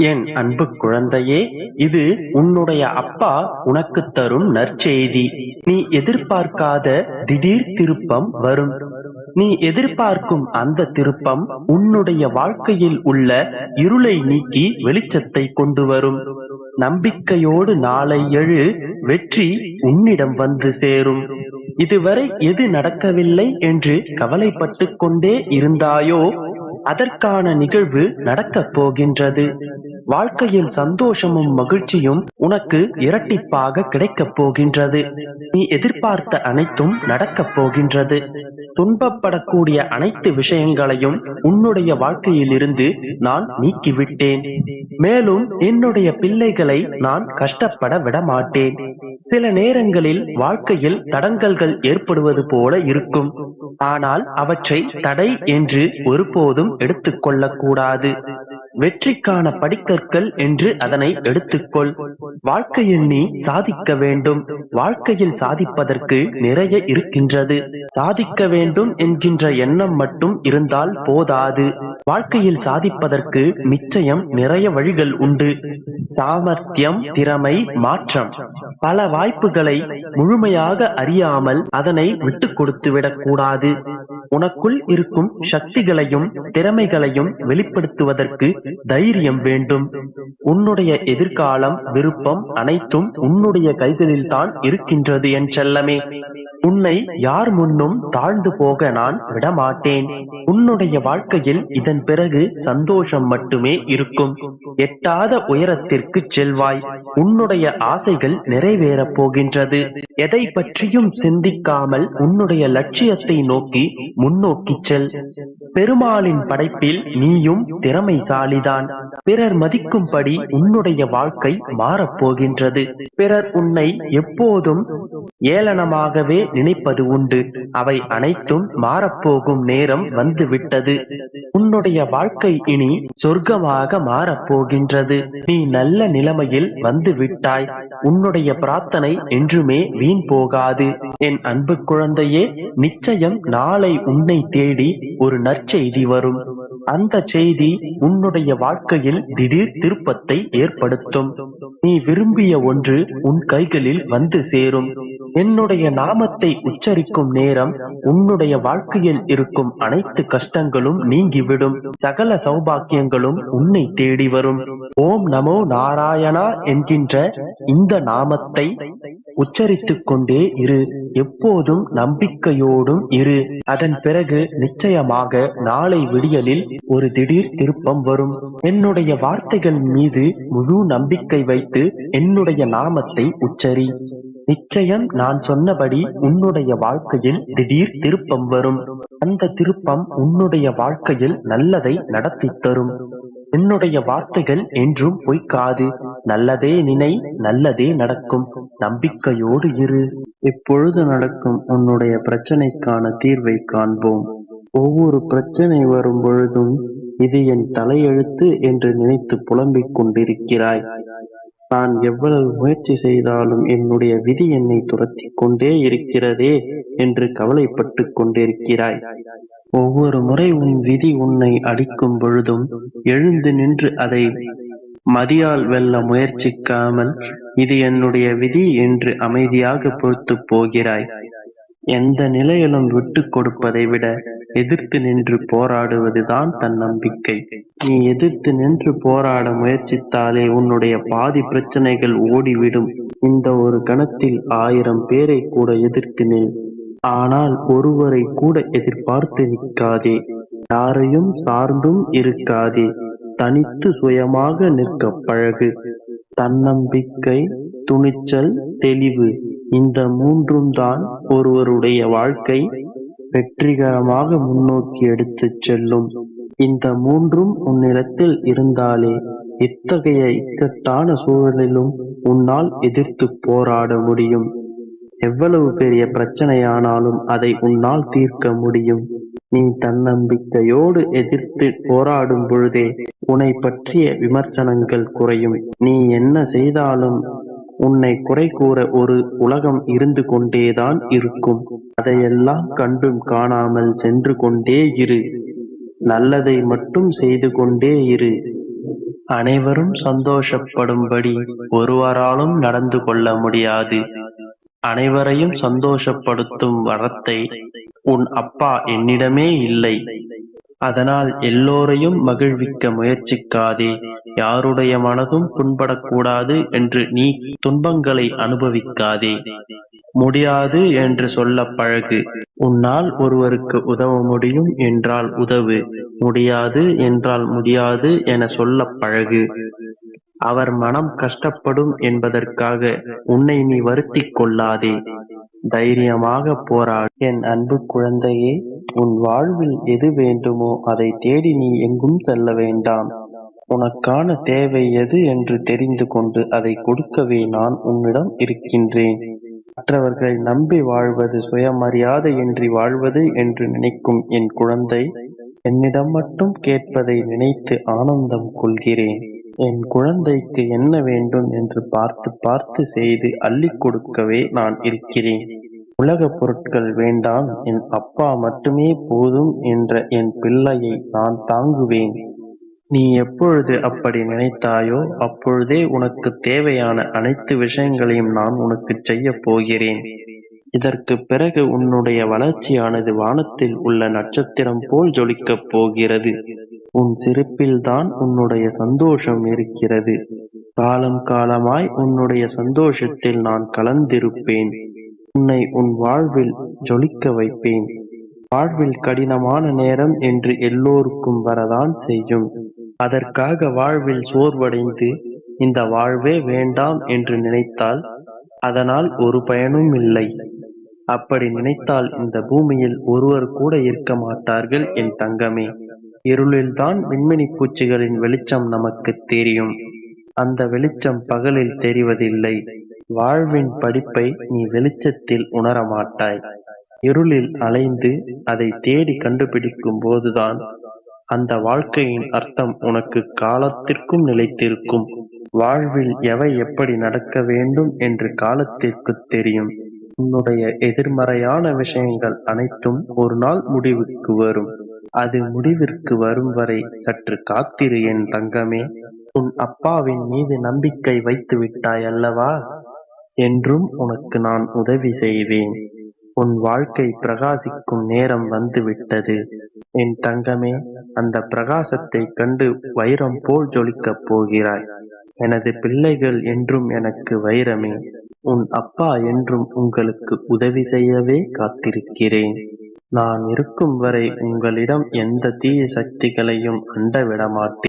என் அன்பு குழந்தையே இது உன்னுடைய அப்பா உனக்கு தரும் நற்செய்தி. நீ எதிர்பார்க்காத திடீர் திருப்பம் வரும். நீ எதிர்பார்க்கும் அந்த திருப்பம் உன்னுடைய வாழ்க்கையில் உள்ள இருளை நீக்கி வெளிச்சத்தை கொண்டு வரும். நம்பிக்கையோடு நாளை எழு வெற்றி உன்னிடம் வந்து சேரும். இதுவரை எது நடக்கவில்லை என்று கவலைப்பட்டு கொண்டே இருந்தாயோ அதற்கான நிகழ்வு நடக்கப் போகின்றது. வாழ்க்கையில் சந்தோஷமும் மகிழ்ச்சியும் உனக்கு இரட்டிப்பாக கிடைக்கப் போகின்றது. நீ எதிர்பார்த்த அனைத்தும் நடக்கப் போகின்றது. துன்பப்படக்கூடிய அனைத்து விஷயங்களையும் உன்னுடைய வாழ்க்கையிலிருந்து நான் நீக்கிவிட்டேன். மேலும் என்னுடைய பிள்ளைகளை நான் கஷ்டப்பட விட மாட்டேன் சில நேரங்களில் வாழ்க்கையில் தடங்கல்கள் ஏற்படுவது போல இருக்கும். ஆனால் அவற்றை தடை என்று ஒருபோதும் எடுத்துக்கொள்ளக்கூடாது. வெற்றிக்கான படிக்கற்கள் என்று அதனை எடுத்துக்கொள். வாழ்க்கையில் நீ சாதிக்க வேண்டும். வாழ்க்கையில் சாதிப்பதற்கு நிறைய இருக்கின்றது. சாதிக்க வேண்டும் என்கின்ற எண்ணம் மட்டும் இருந்தால் போதாது. வாழ்க்கையில் சாதிப்பதற்கு நிச்சயம் நிறைய வழிகள் உண்டு. சாமர்த்தியம் திறமை மாற்றம். பல வாய்ப்புகளை முழுமையாக அறியாமல் அதனை விட்டு கொடுத்து விடக்கூடாது. உனக்குள் இருக்கும் சக்திகளையும் திறமைகளையும் வெளிப்படுத்துவதற்கு தைரியம் வேண்டும். உன்னுடைய எதிர்காலம் விருப்பம் அனைத்தும் உன்னுடைய கைகளில் தான் இருக்கின்றது என் செல்லமே. உன்னை யார் முன்னும் தாழ்ந்து போக நான் விடமாட்டேன். உன்னுடைய வாழ்க்கையில் இதன் பிறகு சந்தோஷம் மட்டுமே இருக்கும். எட்டாத உயரத்திற்கு செல்வாய். உன்னுடைய ஆசைகள் நிறைவேறப் போகின்றது. எதை பற்றியும் சிந்திக்காமல் உன்னுடைய லட்சியத்தை நோக்கி முன்னோக்கி செல். பெருமாளின் படைப்பில் நீயும் திறமைசாலிதான். பிறர் மதிக்கும்படி உன்னுடைய வாழ்க்கை மாறப்போகின்றது பிறர் உன்னை எப்போதும் ஏளனமாகவே நினைப்பது உண்டு. அவை அனைத்தும் மாறப்போகும் நேரம் வந்து வந்துவிட்டது உன்னுடைய வாழ்க்கை இனி சொர்க்கமாக மாறப்போகின்றது. நீ நல்ல நிலைமையில் வந்து விட்டாய் உன்னுடைய பிரார்த்தனை என்றுமே வீண் போகாது. என் அன்பு குழந்தையே நிச்சயம் நாளை உன்னை தேடி ஒரு நற்செய்தி வரும். அந்த செய்தி உன்னுடைய வாழ்க்கையில் திடீர் திருப்பத்தை ஏற்படுத்தும். நீ விரும்பிய ஒன்று உன் கைகளில் வந்து சேரும். என்னுடைய நாமத்தை உச்சரிக்கும் நேரம் உன்னுடைய வாழ்க்கையில் இருக்கும் அனைத்து கஷ்டங்களும் நீங்கிவிடும். சகல சௌபாக்கியங்களும் உன்னை தேடி வரும். ஓம் நமோ நாராயணா என்கின்ற இந்த நாமத்தை உச்சரித்துக் கொண்டே இரு. எப்போதும் நம்பிக்கையோடும் இரு. அதன் பிறகு நிச்சயமாக நாளை விடியலில் ஒரு திடீர் திருப்பம் வரும். என்னுடைய வார்த்தைகள் மீது முழு நம்பிக்கை வைத்து என்னுடைய நாமத்தை உச்சரி. நிச்சயம் நான் சொன்னபடி உன்னுடைய வாழ்க்கையில் திடீர் திருப்பம் வரும். அந்த திருப்பம் உன்னுடைய வாழ்க்கையில் நல்லதை நடத்தி தரும். என்னுடைய வார்த்தைகள் என்றும் பொய்க்காது. நல்லதே நினை நல்லதே நடக்கும். நம்பிக்கையோடு இரு. இப்பொழுது நடக்கும் உன்னுடைய பிரச்சனைக்கான தீர்வை காண்போம். ஒவ்வொரு பிரச்சனை வரும் பொழுதும் இது என் தலையெழுத்து என்று நினைத்து புலம்பிக் கொண்டிருக்கிறாய். நான் எவ்வளவு முயற்சி செய்தாலும் என்னுடைய விதி என்னை துரத்தி கொண்டே இருக்கிறதே என்று கவலைப்பட்டு கொண்டிருக்கிறாய். ஒவ்வொரு முறை உன் விதி உன்னை அடிக்கும் பொழுதும் எழுந்து நின்று அதை மதியால் வெல்ல முயற்சிக்காமல் இது என்னுடைய விதி என்று அமைதியாக பொறுத்து போகிறாய். எந்த நிலையிலும் விட்டு கொடுப்பதை விட எதிர்த்து நின்று போராடுவதுதான் தன் நம்பிக்கை. நீ எதிர்த்து நின்று போராட முயற்சித்தாலே உன்னுடைய பாதி பிரச்சனைகள் ஓடிவிடும். இந்த ஒரு கணத்தில் ஆயிரம் பேரை கூட எதிர்த்து நில். ஆனால் ஒருவரை கூட எதிர்பார்த்து நிற்காதே. யாரையும் சார்ந்தும் இருக்காதே. தனித்து சுயமாக நிற்க பழகு. தன்னம்பிக்கை துணிச்சல் தெளிவு இந்த மூன்றும் தான் ஒருவருடைய வாழ்க்கை. வெற்றிகரமாக முன்னோக்கி எடுத்துச் செல்லும். இந்த மூன்றும் உன்னிடத்தில் இருந்தாலே இத்தகைய இக்கட்டான சூழலிலும் உன்னால் எதிர்த்து போராட முடியும். எவ்வளவு பெரிய பிரச்சனையானாலும் அதை உன்னால் தீர்க்க முடியும். நீ தன்னம்பிக்கையோடு எதிர்த்து போராடும் பொழுதே உன்னை பற்றிய விமர்சனங்கள் குறையும். நீ என்ன செய்தாலும் உன்னை குறை கூற ஒரு உலகம் இருந்து கொண்டேதான் இருக்கும். அதையெல்லாம் கண்டும் காணாமல் சென்று கொண்டே இரு. நல்லதை மட்டும் செய்து கொண்டே இரு. அனைவரும் சந்தோஷப்படும்படி ஒருவராலும் நடந்து கொள்ள முடியாது. அனைவரையும் சந்தோஷப்படுத்தும் வரத்தை உன் அப்பா என்னிடமே இல்லை. அதனால் எல்லோரையும் மகிழ்விக்க முயற்சிக்காதே. யாருடைய மனதும் புண்படக்கூடாது என்று நீ துன்பங்களை அனுபவிக்காதே. முடியாது என்று சொல்ல பழகு. உன்னால் ஒருவருக்கு உதவ முடியும் என்றால் உதவு. முடியாது என்றால் முடியாது என சொல்ல பழகு. அவர் மனம் கஷ்டப்படும் என்பதற்காக உன்னை நீ வருத்திக் கொள்ளாதே. தைரியமாக போராடு. என் அன்பு குழந்தையே உன் வாழ்வில் எது வேண்டுமோ அதை தேடி நீ எங்கும் செல்ல வேண்டாம். உனக்கான தேவை எது என்று தெரிந்து கொண்டு அதை கொடுக்கவே நான் உன்னிடம் இருக்கின்றேன். மற்றவர்கள் நம்பி வாழ்வது சுயமரியாதையின்றி வாழ்வது என்று நினைக்கும் என் குழந்தை என்னிடம் மட்டும் கேட்பதை நினைத்து ஆனந்தம் கொள்கிறேன். என் குழந்தைக்கு என்ன வேண்டும் என்று பார்த்து பார்த்து செய்து அள்ளிக் கொடுக்கவே நான் இருக்கிறேன். உலகப் பொருட்கள் வேண்டாம் என் அப்பா மட்டுமே போதும் என்ற என் பிள்ளையை நான் தாங்குவேன். நீ எப்பொழுது அப்படி நினைத்தாயோ அப்பொழுதே உனக்கு தேவையான அனைத்து விஷயங்களையும் நான் உனக்கு செய்யப் போகிறேன். இதற்கு பிறகு உன்னுடைய வளர்ச்சியானது வானத்தில் உள்ள நட்சத்திரம் போல் ஜொலிக்கப் போகிறது. உன் சிரிப்பில்தான் உன்னுடைய சந்தோஷம் இருக்கிறது. காலம் காலமாய் உன்னுடைய சந்தோஷத்தில் நான் கலந்திருப்பேன். உன்னை உன் வாழ்வில் ஜொலிக்க வைப்பேன். வாழ்வில் கடினமான நேரம் என்று எல்லோருக்கும் வரதான் செய்யும். அதற்காக வாழ்வில் சோர்வடைந்து இந்த வாழ்வே வேண்டாம் என்று நினைத்தால் அதனால் ஒரு பயனும் இல்லை. அப்படி நினைத்தால் இந்த பூமியில் ஒருவர் கூட இருக்க மாட்டார்கள் என் தங்கமே. இருளில்தான் விண்மினி பூச்சிகளின் வெளிச்சம் நமக்கு தெரியும். அந்த வெளிச்சம் பகலில் தெரிவதில்லை. வாழ்வின் படிப்பை நீ வெளிச்சத்தில் உணர மாட்டாய் இருளில் அலைந்து அதை தேடி கண்டுபிடிக்கும் போதுதான் அந்த வாழ்க்கையின் அர்த்தம் உனக்கு காலத்திற்கும் நிலைத்திருக்கும். வாழ்வில் எவை எப்படி நடக்க வேண்டும் என்று காலத்திற்கு தெரியும். உன்னுடைய எதிர்மறையான விஷயங்கள் அனைத்தும் ஒரு நாள் முடிவுக்கு வரும். அது முடிவிற்கு வரும் வரை சற்று காத்திரு என் தங்கமே. உன் அப்பாவின் மீது நம்பிக்கை வைத்து விட்டாய் அல்லவா? என்றும் உனக்கு நான் உதவி செய்வேன். உன் வாழ்க்கை பிரகாசிக்கும் நேரம் வந்துவிட்டது. என் தங்கமே அந்த பிரகாசத்தை கண்டு வைரம் போல் ஜொலிக்கப் போகிறாய். எனது பிள்ளைகள் என்றும் எனக்கு வைரமே உன் அப்பா என்றும் உங்களுக்கு உதவி செய்யவே காத்திருக்கிறேன். நான் இருக்கும் வரை உங்களிடம் எந்த தீய சக்திகளையும் அண்டவிட மாட்டேன்